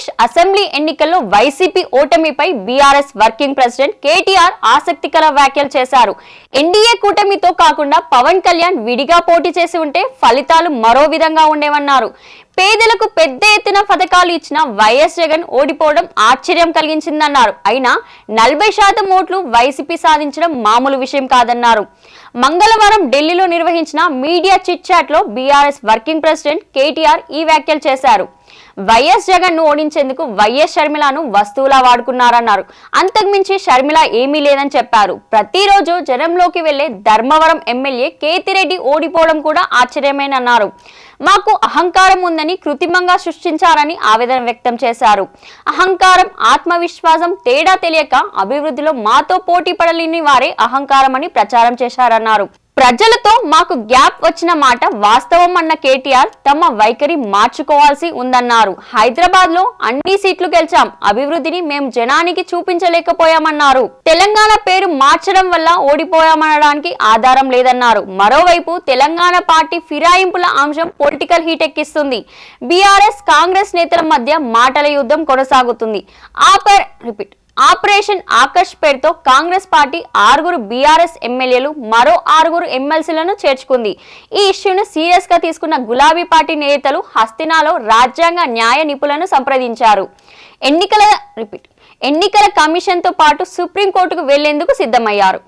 Andhra Pradesh assembly ఎన్నికల్లో YCP ఓటమిపై BRS working president KTR ఆసక్తికర వ్యాఖ్యలు చేశారు. ఎన్డీఏ కూటమితో కాకుండా పవన్ కళ్యాణ్ విడిగా పోటీ చేసి ఉంటే ఫలితాలు మరో విధంగా ఉండేవన్నారు. పేదలకు పెద్ద ఎత్తున పథకాలు ఇచ్చిన వైఎస్ జగన్ ఓడిపోవడం ఆశ్చర్యం కలిగించిందన్నారు. అయినా నలభై శాతం ఓట్లు వైసీపీ సాధించడం మామూలు విషయం కాదన్నారు. మంగళవారం ఢిల్లీలో నిర్వహించిన మీడియా చిట్ చాట్లో బీఆర్ఎస్ వర్కింగ్ ప్రెసిడెంట్ కేటీఆర్ ఈ వ్యాఖ్యలు చేశారు. వైఎస్ జగన్ను ఓడించేందుకు వైఎస్ షర్మిలను వస్తువులా వాడుకున్నారన్నారు. అంతకుమించి షర్మిల ఏమీ లేదని చెప్పారు. ప్రతిరోజు జనంలోకి వెళ్ళే ధర్మవరం ఎమ్మెల్యే కేతిరెడ్డి ఓడిపోవడం కూడా ఆశ్చర్యమేనన్నారు. మాకు అహంకారం ఉందని కృత్రిమంగా సృష్టించారని ఆవేదన వ్యక్తం చేశారు. అహంకారం ఆత్మవిశ్వాసం తేడా తెలియక అభివృద్ధిలో మాతో పోటీ పడలేని వారే అహంకారం అని ప్రచారం చేశారన్నారు. ప్రజలతో మాకు గ్యాప్ వచ్చిన మాట వాస్తవం అన్న కేటీఆర్ తమ వైఖరి మార్చుకోవాల్సి ఉందన్నారు. హైదరాబాద్లో అన్ని సీట్లు గెలిచాం. అభివృద్ధిని మేము జనానికి చూపించలేకపోయామన్నారు. తెలంగాణ పేరు మార్చడం వల్ల ఓడిపోయామనడానికి ఆధారం లేదన్నారు. మరోవైపు తెలంగాణ పార్టీ ఫిరాయింపుల అంశం పొలిటికల్ హీట్ ఎక్కిస్తుంది. బీఆర్ఎస్ కాంగ్రెస్ నేతల మధ్య మాటల యుద్ధం కొనసాగుతుంది. Upper repeat. ఆపరేషన్ ఆకర్ష్ పేరుతో కాంగ్రెస్ పార్టీ ఆరుగురు బీఆర్ఎస్ ఎమ్మెల్యేలు మరో ఆరుగురు ఎమ్మెల్సీలను చేర్చుకుంది. ఈ ఇష్యూను సీరియస్గా తీసుకున్న గులాబీ పార్టీ నేతలు హస్తినాలో రాజ్యాంగ న్యాయ నిపుణులను సంప్రదించారు. ఎన్నికల రిపీట్ ఎన్నికల కమిషన్తో పాటు సుప్రీంకోర్టుకు వెళ్ళేందుకు సిద్ధమయ్యారు.